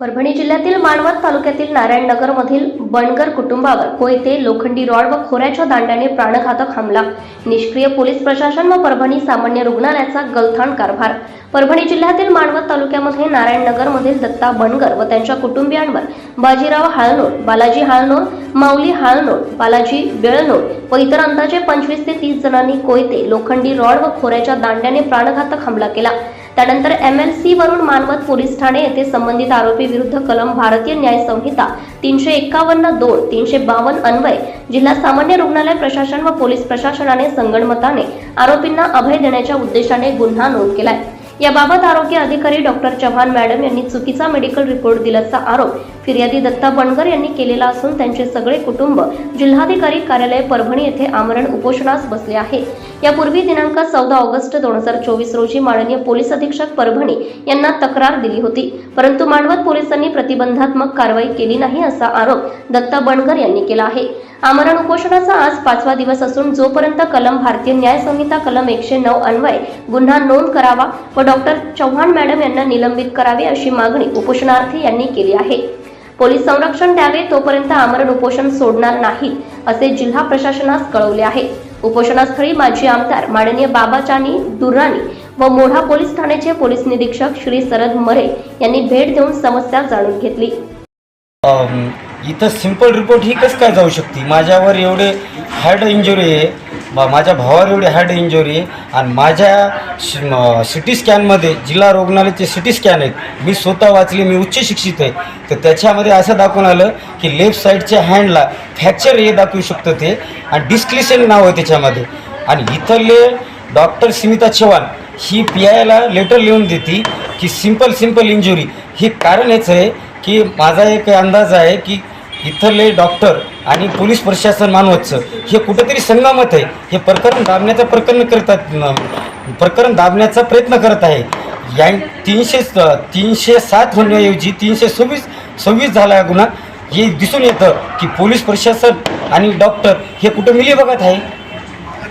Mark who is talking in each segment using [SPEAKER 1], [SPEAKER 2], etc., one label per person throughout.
[SPEAKER 1] परभणी जिल्ह्यातील मानवत तालुक्यातील नारायणनगरमधील बनगर कुटुंबावर कोयते लोखंडी रॉड व खोऱ्याच्या दांड्याने प्राणघातक हमला. निष्क्रिय पोलीस प्रशासन व परभणी सामान्य रुग्णालयाचा गलथान कारभार. परभणी जिल्ह्यातील मानवत तालुक्यामध्ये नारायणनगरमधील दत्ता बनगर व त्यांच्या कुटुंबियांवर बाजीराव हाळनोड बालाजी हाळनोड माऊली हाळनोड बालाजी बेळनोड व इतर अंदाजे पंचवीस ते तीस जणांनी कोयते लोखंडी रॉड व खोऱ्याच्या दांड्याने प्राणघातक हमला केला. त्यानंतर एम एल सी वरून मानवत पोलीस ठाणे येथे संबंधित आरोपी विरुद्ध कलम भारतीय न्याय संहिता तीनशे एकावन्न दोन तीनशे बावन्न अन्वय जिल्हा सामान्य रुग्णालय प्रशासन व पोलीस प्रशासनाने संगणमताने आरोपींना अभय देण्याच्या उद्देशाने गुन्हा नोंद केलाय. याबाबत आरोग्य अधिकारी डॉक्टर चव्हाण मॅडम यांनी चुकीचा मेडिकल रिपोर्ट दिल्याचा आरोप फिर्यादी दत्ता बनगर यांनी केलेला असून त्यांचे सगळे कुटुंब जिल्हाधिकारी कार्यालय परभणी येथे आमरण उपोषणास बसले आहे. यापूर्वी दिनांक चौदा ऑगस्ट दोन हजार चोवीस रोजी माननीय पोलीस अधीक्षक परभणी यांना तक्रार दिली होती. परंतु मांडवत पोलिसांनी प्रतिबंधात्मक कारवाई केली नाही असा आरोप दत्ता बनगर यांनी केला आहे. आमरण उपोषणाचा आज पाचवा दिवस असून जोपर्यंत कलम भारतीय न्याय संहिता कलम एकशे नऊ अन्वय गुन्हा नोंद करावा व डॉक्टर चव्हाण मॅडम यांना निलंबित करावे अशी मागणी उपोषणार्थी यांनी केली आहे. पोलीस संरक्षण द्यावे तोपर्यंत आमरण उपोषण सोडणार नाही असे जिल्हा प्रशासनास कळवले आहे. उपोषणास्थळी माजी आमदार माननीय बाबाचानी दुर्राणी व मोढा पोलीस ठाण्याचे पोलीस निरीक्षक श्री शरद मरे यांनी भेट देऊन समस्या जाणून घेतली.
[SPEAKER 2] इथं सिंपल रिपोर्ट ही कसं काय जाऊ शकते? माझ्यावर एवढे हार्ड इंजुरी आहे बा माझ्या भावावर एवढी हार्ड इंजुरी आहे आणि माझ्या सी टी स्कॅनमध्ये जिल्हा रुग्णालयाचे सी टी स्कॅन आहेत. मी स्वतः वाचले मी उच्च शिक्षित आहे. तर त्याच्यामध्ये असं दाखवून आलं की लेफ्ट साईडच्या हँडला फ्रॅक्चर हे दाखवू शकतं ते आणि डिस्क्लिशन नाव आहे त्याच्यामध्ये. आणि इथले डॉक्टर स्मिता चव्हाण ही पी आयला लेटर लिहून देते की सिंपल सिंपल इंजुरी हे कारण हेच आहे की माझा एक अंदाज आहे की इथले डॉक्टर आणि पोलीस प्रशासन मानवतचं हे कुठेतरी संगमत आहे. हे प्रकरण दाबण्याचा प्रकरण करतात प्रकरण दाबण्याचा प्रयत्न करत आहे. या तीनशे स- तीनशे सात होण्याऐवजी तीनशे सव्वीस सव्वीस झाला आहे गुन्हा. हे दिसून येतं की पोलीस प्रशासन आणि डॉक्टर हे कुठं मिली बघत आहे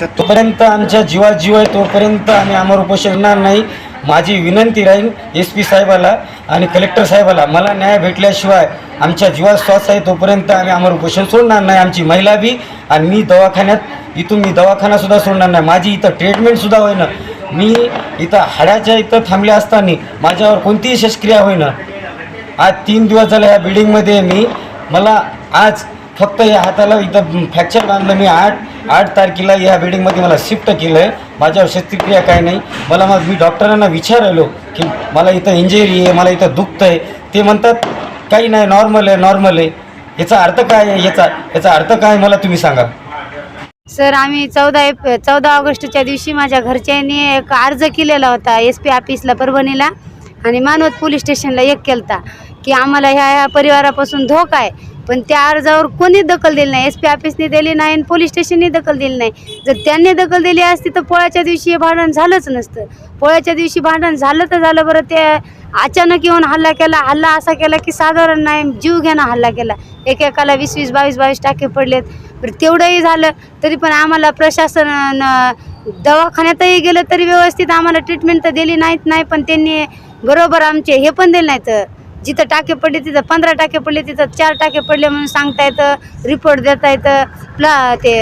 [SPEAKER 2] तोपर्यंत आमच्या जीवा जीव आहे तोपर्यंत आम्ही आम्हाला उपोषणार नाही. माझी विनंती राहील एस पी साहेबाला आणि कलेक्टर साहेबाला मला न्याय भेटल्याशिवाय आमच्या जीवा श्वास आहे तोपर्यंत आम्ही आम्हाला उपोषण सोडणार नाही. आमची महिला बी आणि मी दवाखान्यात इथून मी दवाखानासुद्धा सोडणार नाही. माझी इथं ट्रीटमेंटसुद्धा होईना. मी इथं हाडाच्या इथं थांबले असताना माझ्यावर कोणतीही शस्क्रिया होईना. आज तीन दिवस झाले या बिल्डिंगमध्ये मी. मला आज फक्त या हाताला इथं फ्रॅक्चर बांधलं. मी आठ आठ तारखेला या बिल्डिंगमध्ये मला शिफ्ट केलं आहे माझ्यावर शस्त्रक्रिया काही नाही. मला मग मी डॉक्टरांना विचारलो की मला इथं इंजेरी आहे मला इथं दुखतं आहे ते म्हणतात काही नाही नॉर्मल आहे नॉर्मल आहे. याचा अर्थ काय आहे? याचा याचा अर्थ काय मला तुम्ही सांगा.
[SPEAKER 3] सर आम्ही चौदा एप चौदा ऑगस्टच्या दिवशी माझ्या घरच्यांनी एक अर्ज केलेला होता एस पी ऑफिसला परभणीला. आणि मानवत पोलीस स्टेशनला एक केलता की आम्हाला ह्या ह्या परिवारापासून धोका आहे. पण त्या अर्जावर कोणी दखल दिली नाही? एस पी ऑफिसने दिली नाही आणि पोलीस स्टेशनने दखल दिली नाही. जर त्यांनी दखल दिली असती तर पोळ्याच्या दिवशी हे भांडण झालंच नसतं. पोळ्याच्या दिवशी भांडण झालं तर झालं बरं. ते अचानक येऊन हल्ला केला. हल्ला असा केला की साधारण नाही जीव घेणं हल्ला केला. एकेकाला वीस वीस बावीस बावीस टाके पडलेत. बरं तेवढंही झालं. तरी पण आम्हाला प्रशासन दवाखान्यातही गेलं तरी व्यवस्थित आम्हाला ट्रीटमेंट तर दिली नाहीत नाही पण त्यांनी बरोबर आमचे हे पण दिले नाहीत. जिथं टाके पडले तिथं पंधरा टाके पडले तिथं चार टाके पडले म्हणून सांगता येतं रिपोर्ट देता येतं प्ला ते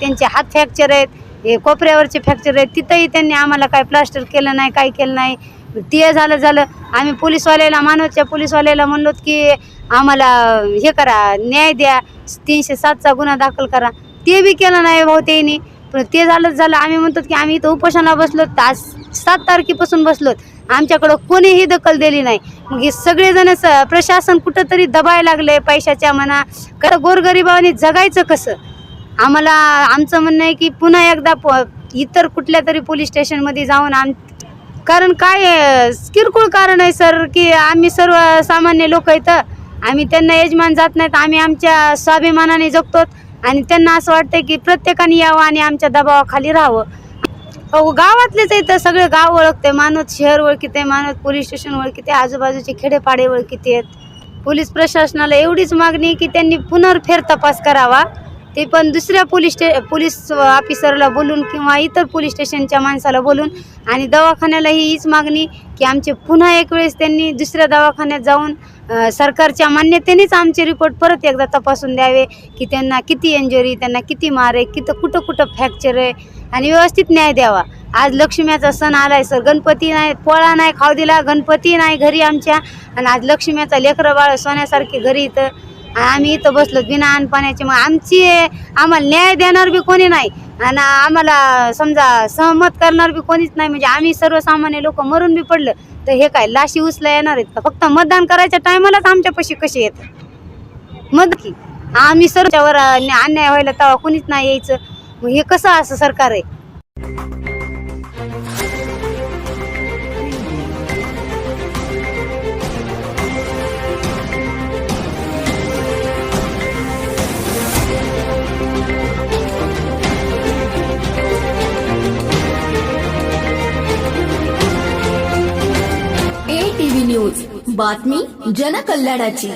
[SPEAKER 3] त्यांचे हात फ्रॅक्चर आहेत हे कोपऱ्यावरचे फ्रॅक्चर आहेत. तिथंही त्यांनी आम्हाला काय प्लास्टर केलं नाही काय केलं नाही. ते झालं झालं. आम्ही पोलीसवाल्याला मानवच्या पोलीसवाल्याला म्हणलो की आम्हाला हे करा न्याय द्या. तीनशे सातचा गुन्हा दाखल करा. ते बी केलं नाही भाऊ त्यांनी. पण ते झालंच झालं. आम्ही म्हणतो की आम्ही इथं उपोषणाला बसलो. आज सात तारखेपासून बसलोत. आमच्याकडं कोणीही दखल दिली नाही. मग हे सगळेजण प्रशासन कुठंतरी दबायला लागले पैशाच्या म्हणा खरं गोरगरिबाने जगायचं कसं? आम्हाला आमचं म्हणणं आहे की पुन्हा एकदा प इतर कुठल्या तरी पोलीस स्टेशनमध्ये जाऊन आम कारण काय किरकोळ कारण आहे सर की आम्ही सर्व सामान्य लोक इथं आम्ही त्यांना यजमान जात नाहीत आम्ही आमच्या स्वाभिमानाने जगतो आणि त्यांना असं वाटतं की प्रत्येकाने यावं आणि आमच्या दबावाखाली राहावं. अहो गावातलेच इथं सगळे गाव ओळखते मानत शहर ओळखीते मानत पोलीस स्टेशन ओळखीते आजूबाजूचे खेडेपाडे ओळखीते आहेत. पोलीस प्रशासनाला एवढीच मागणी की त्यांनी पुनर्फेर तपास करावा. ते पण दुसऱ्या पोलीस स्टे पोलीस ऑफिसरला बोलून किंवा इतर पोलीस स्टेशनच्या माणसाला बोलून आणि दवाखान्यालाही हीच मागणी की आमचे पुन्हा एक वेळेस त्यांनी दुसऱ्या दवाखान्यात जाऊन सरकारच्या मान्यतेनेच आमचे रिपोर्ट परत एकदा तपासून द्यावे की त्यांना किती इंजुरी त्यांना किती मार आहे किती कुठं कुठं फ्रॅक्चर आहे आणि व्यवस्थित न्याय द्यावा. आज लक्ष्म्याचा सण आला आहे सर गणपती नाही पोळा नाही खाऊ दिला गणपती नाही घरी आमच्या आणि आज लक्ष्म्याचा लेकरं बाळ सोन्यासारखे घरी इथं आम्ही इथं बसलो बिना अन्न पाण्याचे मग आमची आम्हाला न्याय देणार बी कोणी नाही. आणि आम्हाला समजा सहमत करणार बी कोणीच नाही. म्हणजे आम्ही सर्वसामान्य लोक मरून बी पडलं. तर हे काय लाशी उचला येणार आहेत का? फक्त मतदान करायच्या टायमालाच आमच्यापाशी कसे येत? मत की आम्ही सर्वच्यावर अन्याय व्हायला तेव्हा कोणीच नाही यायचं. मग हे कसं असं सरकार आहे?
[SPEAKER 4] बातमी जनकल्याणाची.